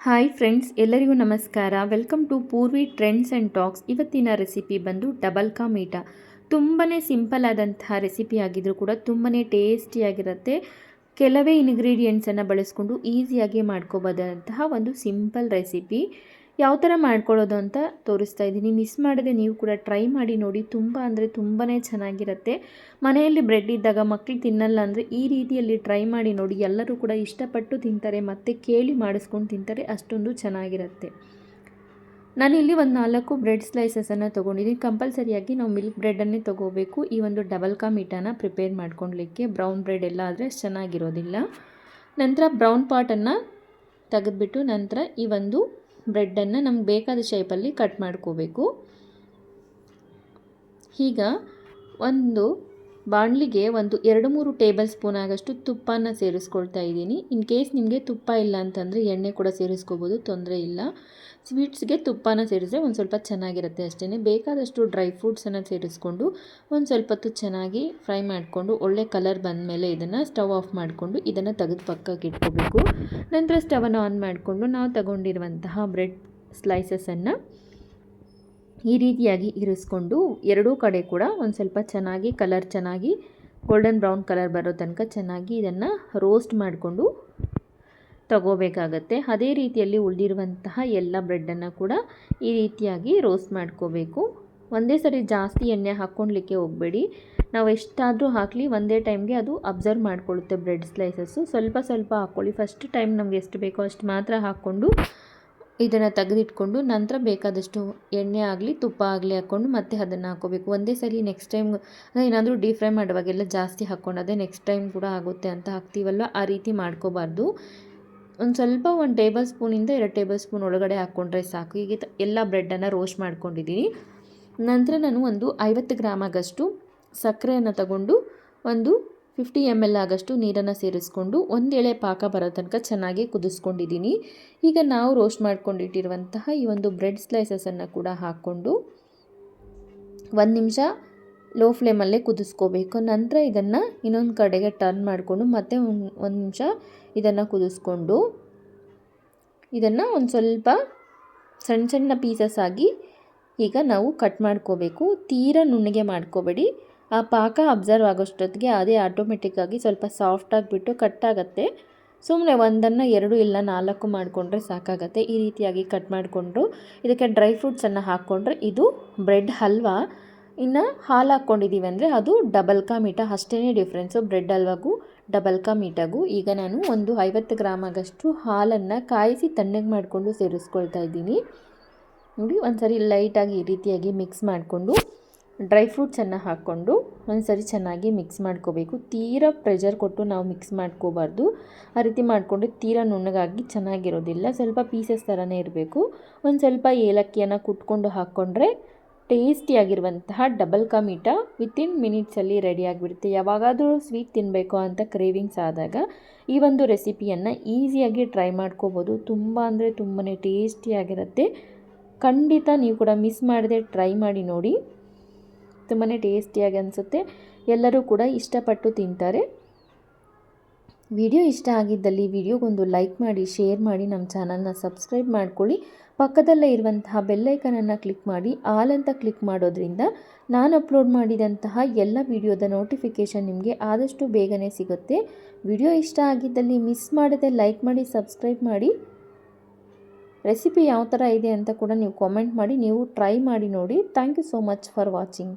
Hi friends, ಎಲ್ಲರಿಗೂ ನಮಸ್ಕಾರ. Welcome to Purvi trends and talks. ಇವತ್ತಿನ ರೆಸಿಪಿ ಬಂದು ಡಬಲ್ ಕಾ ಮೀಠಾ. ತುಂಬಾ ಸಿಂಪಲ್ ಆದಂತಹ ರೆಸಿಪಿ ಆಗಿದ್ದರೂ ಕೂಡ ತುಂಬಾ ಟೇಸ್ಟಿಯಾಗಿರುತ್ತೆ ಕೆಲವೇ ಇನ್ಗ್ರೀಡಿಯೆಂಟ್ಸನ್ನು ಬಳಸ್ಕೊಂಡು ಈಸಿಯಾಗಿ ಮಾಡ್ಕೋಬೋದಂತಹ ಒಂದು ಸಿಂಪಲ್ ರೆಸಿಪಿ. ಯಾವ ಥರ ಮಾಡ್ಕೊಳ್ಳೋದು ಅಂತ ತೋರಿಸ್ತಾ ಇದ್ದೀನಿ. ಮಿಸ್ ಮಾಡದೆ ನೀವು ಕೂಡ ಟ್ರೈ ಮಾಡಿ ನೋಡಿ. ತುಂಬ ಅಂದರೆ ತುಂಬಾ ಚೆನ್ನಾಗಿರುತ್ತೆ. ಮನೆಯಲ್ಲಿ ಬ್ರೆಡ್ ಇದ್ದಾಗ ಮಕ್ಕಳು ತಿನ್ನಲ್ಲ ಅಂದರೆ ಈ ರೀತಿಯಲ್ಲಿ ಟ್ರೈ ಮಾಡಿ ನೋಡಿ. ಎಲ್ಲರೂ ಕೂಡ ಇಷ್ಟಪಟ್ಟು ತಿಂತಾರೆ, ಮತ್ತು ಕೇಳಿ ಮಾಡಿಸ್ಕೊಂಡು ತಿಂತಾರೆ, ಅಷ್ಟೊಂದು ಚೆನ್ನಾಗಿರುತ್ತೆ. ನಾನಿಲ್ಲಿ ಒಂದು ನಾಲ್ಕು ಬ್ರೆಡ್ ಸ್ಲೈಸಸನ್ನು ತೊಗೊಂಡಿದ್ದೀನಿ. ಕಂಪಲ್ಸರಿಯಾಗಿ ನಾವು ಮಿಲ್ಕ್ ಬ್ರೆಡನ್ನೇ ತೊಗೋಬೇಕು. ಈ ಒಂದು ಡಬಲ್ ಕಾ ಮೀಟಾನ ಪ್ರಿಪೇರ್ ಮಾಡ್ಕೊಳ್ಲಿಕ್ಕೆ ಬ್ರೌನ್ ಬ್ರೆಡ್ ಎಲ್ಲ ಆದರೆ ಚೆನ್ನಾಗಿರೋದಿಲ್ಲ. ನಂತರ ಬ್ರೌನ್ ಪಾಟನ್ನು ತೆಗೆದುಬಿಟ್ಟು ನಂತರ ಈ ಒಂದು ಬ್ರೆಡ್ಡನ್ನು ನಮ್ಗೆ ಬೇಕಾದ ಶೇಪಲ್ಲಿ ಕಟ್ ಮಾಡ್ಕೋಬೇಕು. ಈಗ ಒಂದು ಬಾಣಲಿಗೆ ಒಂದು ಎರಡು ಮೂರು ಟೇಬಲ್ ಸ್ಪೂನ್ ಆಗಷ್ಟು ತುಪ್ಪನ ಸೇರಿಸ್ಕೊಳ್ತಾ ಇದ್ದೀನಿ. ಇನ್ ಕೇಸ್ ನಿಮಗೆ ತುಪ್ಪ ಇಲ್ಲ ಅಂತಂದರೆ ಎಣ್ಣೆ ಕೂಡ ಸೇರಿಸ್ಕೋಬೋದು, ತೊಂದರೆ ಇಲ್ಲ. ಸ್ವೀಟ್ಸ್ಗೆ ತುಪ್ಪನ ಸೇರಿಸಿದ್ರೆ ಒಂದು ಸ್ವಲ್ಪ ಚೆನ್ನಾಗಿರುತ್ತೆ ಅಷ್ಟೇ ಬೇಕಾದಷ್ಟು ಡ್ರೈ ಫ್ರೂಟ್ಸನ್ನು ಸೇರಿಸ್ಕೊಂಡು ಒಂದು ಸ್ವಲ್ಪ ಹೊತ್ತು ಚೆನ್ನಾಗಿ ಫ್ರೈ ಮಾಡಿಕೊಂಡು ಒಳ್ಳೆ ಕಲರ್ ಬಂದ ಮೇಲೆ ಇದನ್ನು ಸ್ಟವ್ ಆಫ್ ಮಾಡಿಕೊಂಡು ಇದನ್ನು ತೆಗೆದು ಪಕ್ಕಕ್ಕೆ ಇಟ್ಕೋಬೇಕು. ನಂತರ ಸ್ಟವನ್ನು ಆನ್ ಮಾಡಿಕೊಂಡು ನಾವು ತಗೊಂಡಿರುವಂತಹ ಬ್ರೆಡ್ ಸ್ಲೈಸಸನ್ನು ಈ ರೀತಿಯಾಗಿ ಇರಿಸ್ಕೊಂಡು ಎರಡೂ ಕಡೆ ಕೂಡ ಒಂದು ಸ್ವಲ್ಪ ಚೆನ್ನಾಗಿ ಕಲರ್ ಚೆನ್ನಾಗಿ ಗೋಲ್ಡನ್ ಬ್ರೌನ್ ಕಲರ್ ಬರೋ ತನಕ ಚೆನ್ನಾಗಿ ಇದನ್ನು ರೋಸ್ಟ್ ಮಾಡಿಕೊಂಡು ತಗೋಬೇಕಾಗತ್ತೆ. ಅದೇ ರೀತಿಯಲ್ಲಿ ಉಳಿದಿರುವಂತಹ ಎಲ್ಲ ಬ್ರೆಡ್ಡನ್ನು ಕೂಡ ಈ ರೀತಿಯಾಗಿ ರೋಸ್ಟ್ ಮಾಡ್ಕೋಬೇಕು. ಒಂದೇ ಸರಿ ಜಾಸ್ತಿ ಎಣ್ಣೆ ಹಾಕ್ಕೊಳ್ಲಿಕ್ಕೆ ಹೋಗಬೇಡಿ. ನಾವು ಎಷ್ಟಾದರೂ ಹಾಕಲಿ ಒಂದೇ ಟೈಮ್ಗೆ ಅದು ಅಬ್ಸರ್ವ್ ಮಾಡ್ಕೊಳ್ಳುತ್ತೆ ಬ್ರೆಡ್ ಸ್ಲೈಸಸ್ಸು ಸ್ವಲ್ಪ ಸ್ವಲ್ಪ ಹಾಕ್ಕೊಳ್ಳಿ. ಫಸ್ಟ್ ಟೈಮ್ ನಮಗೆ ಎಷ್ಟು ಬೇಕೋ ಅಷ್ಟು ಮಾತ್ರ ಹಾಕ್ಕೊಂಡು ಇದನ್ನು ತೆಗೆದಿಟ್ಕೊಂಡು ನಂತರ ಬೇಕಾದಷ್ಟು ಎಣ್ಣೆ ಆಗಲಿ, ತುಪ್ಪ ಆಗಲಿ ಹಾಕ್ಕೊಂಡು ಮತ್ತೆ ಅದನ್ನು ಹಾಕೋಬೇಕು. ಒಂದೇ ಸರಿ ನೆಕ್ಸ್ಟ್ ಟೈಮ್ ಏನಾದರೂ ಡೀಪ್ ಫ್ರೈ ಮಾಡುವಾಗೆಲ್ಲ ಜಾಸ್ತಿ ಹಾಕ್ಕೊಂಡು ಅದೇ ನೆಕ್ಸ್ಟ್ ಟೈಮ್ ಕೂಡ ಆಗುತ್ತೆ ಅಂತ ಹಾಕ್ತೀವಲ್ವ? ಆ ರೀತಿ ಮಾಡ್ಕೋಬಾರ್ದು. ಒಂದು ಸ್ವಲ್ಪ ಒಂದು ಟೇಬಲ್ ಸ್ಪೂನಿಂದ ಎರಡು ಟೇಬಲ್ ಸ್ಪೂನ್ ಒಳಗಡೆ ಹಾಕ್ಕೊಂಡ್ರೆ ಸಾಕು. ಹೀಗೆ ಎಲ್ಲ ಬ್ರೆಡ್ಡನ್ನು ರೋಸ್ಟ್ ಮಾಡ್ಕೊಂಡಿದ್ದೀನಿ ನಂತರ ನಾನು ಒಂದು ಐವತ್ತು ಗ್ರಾಮ್ ಆಗಷ್ಟು ಸಕ್ಕರೆಯನ್ನು ತಗೊಂಡು ಒಂದು ಫಿಫ್ಟಿ ಎಂ ಎಲ್ ಆಗಷ್ಟು ನೀರನ್ನು ಸೇರಿಸ್ಕೊಂಡು ಒಂದೇಳೆ ಪಾಕ ಬರೋ ತನಕ ಚೆನ್ನಾಗಿ ಕುದಿಸ್ಕೊಂಡಿದ್ದೀನಿ. ಈಗ ನಾವು ರೋಸ್ಟ್ ಮಾಡ್ಕೊಂಡಿಟ್ಟಿರುವಂತಹ ಈ ಒಂದು ಬ್ರೆಡ್ ಸ್ಲೈಸಸನ್ನು ಕೂಡ ಹಾಕ್ಕೊಂಡು ಒಂದು ನಿಮಿಷ ಲೋ ಫ್ಲೇಮಲ್ಲೇ ಕುದಿಸ್ಕೋಬೇಕು. ನಂತರ ಇದನ್ನು ಇನ್ನೊಂದು ಕಡೆಗೆ ಟರ್ನ್ ಮಾಡಿಕೊಂಡು ಮತ್ತೆ ಒಂದು ನಿಮಿಷ ಇದನ್ನು ಕುದಿಸ್ಕೊಂಡು ಇದನ್ನು ಒಂದು ಸ್ವಲ್ಪ ಸಣ್ಣ ಸಣ್ಣ ಪೀಸಸ್ ಆಗಿ ಈಗ ನಾವು ಕಟ್ ಮಾಡ್ಕೋಬೇಕು. ತೀರ ನುಣ್ಣಗೆ ಮಾಡ್ಕೋಬೇಡಿ. ಆ ಪಾಕ ಅಬ್ಸರ್ವ್ ಆಗೋಷ್ಟೊತ್ತಿಗೆ ಅದೇ ಆಟೋಮೆಟಿಕ್ಕಾಗಿ ಸ್ವಲ್ಪ ಸಾಫ್ಟ್ ಆಗಿಬಿಟ್ಟು ಕಟ್ಟಾಗತ್ತೆ ಸುಮ್ಮನೆ ಒಂದನ್ನು, ಎರಡು ಇಲ್ಲ ನಾಲ್ಕು ಮಾಡಿಕೊಂಡ್ರೆ ಸಾಕಾಗತ್ತೆ. ಈ ರೀತಿಯಾಗಿ ಕಟ್ ಮಾಡಿಕೊಂಡು ಇದಕ್ಕೆ ಡ್ರೈ ಫ್ರೂಟ್ಸನ್ನು ಹಾಕ್ಕೊಂಡ್ರೆ ಇದು ಬ್ರೆಡ್ ಹಲ್ವಾ. ಇನ್ನು ಹಾಲು ಹಾಕ್ಕೊಂಡಿದ್ದೀವಿ ಅಂದರೆ ಅದು ಡಬಲ್ ಕಾ ಮೀಟ ಅಷ್ಟೇ ಡಿಫ್ರೆನ್ಸು ಬ್ರೆಡ್ ಹಲ್ವಾಗೂ ಡಬಲ್ ಕಾ ಮೀಟಾಗೂ ಈಗ ನಾನು ಒಂದು ಐವತ್ತು ಗ್ರಾಮ್ ಆಗಷ್ಟು ಹಾಲನ್ನು ಕಾಯಿಸಿ ತಣ್ಣಗೆ ಮಾಡಿಕೊಂಡು ಸೇರಿಸ್ಕೊಳ್ತಾ ಇದ್ದೀನಿ. ನೋಡಿ ಒಂದು ಸರಿ ಲೈಟಾಗಿ ಈ ರೀತಿಯಾಗಿ ಮಿಕ್ಸ್ ಮಾಡಿಕೊಂಡು ಡ್ರೈ ಫ್ರೂಟ್ಸನ್ನು ಹಾಕ್ಕೊಂಡು ಒಂದು ಸರಿ ಚೆನ್ನಾಗಿ ಮಿಕ್ಸ್ ಮಾಡ್ಕೋಬೇಕು. ತೀರಾ ಪ್ರೆಷರ್ ಕೊಟ್ಟು ನಾವು ಮಿಕ್ಸ್ ಮಾಡ್ಕೋಬಾರ್ದು. ಆ ರೀತಿ ಮಾಡಿಕೊಂಡು ತೀರಾ ನುಣ್ಣಗಾಗಿ ಚೆನ್ನಾಗಿರೋದಿಲ್ಲ. ಸ್ವಲ್ಪ ಪೀಸಸ್ ಥರನೇ ಇರಬೇಕು. ಒಂದು ಸ್ವಲ್ಪ ಏಲಕ್ಕಿಯನ್ನು ಕುಟ್ಕೊಂಡು ಹಾಕ್ಕೊಂಡ್ರೆ ಟೇಸ್ಟಿಯಾಗಿರುವಂತಹ ಡಬಲ್ ಕಾ ಮೀಟಾ ವಿತಿನ್ ಮಿನಿಟ್ಸಲ್ಲಿ ರೆಡಿ ಆಗಿಬಿಡುತ್ತೆ. ಯಾವಾಗಾದರೂ ಸ್ವೀಟ್ ತಿನ್ನಬೇಕು ಅಂತ ಕ್ರೇವಿಂಗ್ಸ್ ಆದಾಗ ಈ ಒಂದು ರೆಸಿಪಿಯನ್ನು ಈಸಿಯಾಗಿ ಟ್ರೈ ಮಾಡ್ಕೋಬೋದು. ತುಂಬ ಅಂದರೆ ತುಂಬಾ ಟೇಸ್ಟಿಯಾಗಿರುತ್ತೆ ಖಂಡಿತ ನೀವು ಕೂಡ ಮಿಸ್ ಮಾಡದೆ ಟ್ರೈ ಮಾಡಿ ನೋಡಿ. ತುಂಬಾ ಟೇಸ್ಟಿಯಾಗಿ ಅನಿಸುತ್ತೆ. ಎಲ್ಲರೂ ಕೂಡ ಇಷ್ಟಪಟ್ಟು ತಿಂತಾರೆ. ವಿಡಿಯೋ ಇಷ್ಟ ಆಗಿದ್ದಲ್ಲಿ ವಿಡಿಯೋಗೊಂದು ಲೈಕ್ ಮಾಡಿ, ಶೇರ್ ಮಾಡಿ, ನಮ್ಮ ಚಾನಲ್ನ ಸಬ್ಸ್ಕ್ರೈಬ್ ಮಾಡ್ಕೊಳ್ಳಿ. ಪಕ್ಕದಲ್ಲೇ ಇರುವಂತಹ ಬೆಲ್ಲೈಕನನ್ನು ಕ್ಲಿಕ್ ಮಾಡಿ. ಆಲ್ ಅಂತ ಕ್ಲಿಕ್ ಮಾಡೋದ್ರಿಂದ ನಾನು ಅಪ್ಲೋಡ್ ಮಾಡಿದಂತಹ ಎಲ್ಲ ವಿಡಿಯೋದ ನೋಟಿಫಿಕೇಷನ್ ನಿಮಗೆ ಆದಷ್ಟು ಬೇಗನೆ ಸಿಗುತ್ತೆ. ವಿಡಿಯೋ ಇಷ್ಟ ಆಗಿದ್ದಲ್ಲಿ ಮಿಸ್ ಮಾಡದೆ ಲೈಕ್ ಮಾಡಿ, ಸಬ್ಸ್ಕ್ರೈಬ್ ಮಾಡಿ. ರೆಸಿಪಿ ಯಾವ ಥರ ಇದೆ ಅಂತ ಕೂಡ ನೀವು ಕಾಮೆಂಟ್ ಮಾಡಿ, ನೀವು ಟ್ರೈ ಮಾಡಿ ನೋಡಿ. Thank you so much for watching.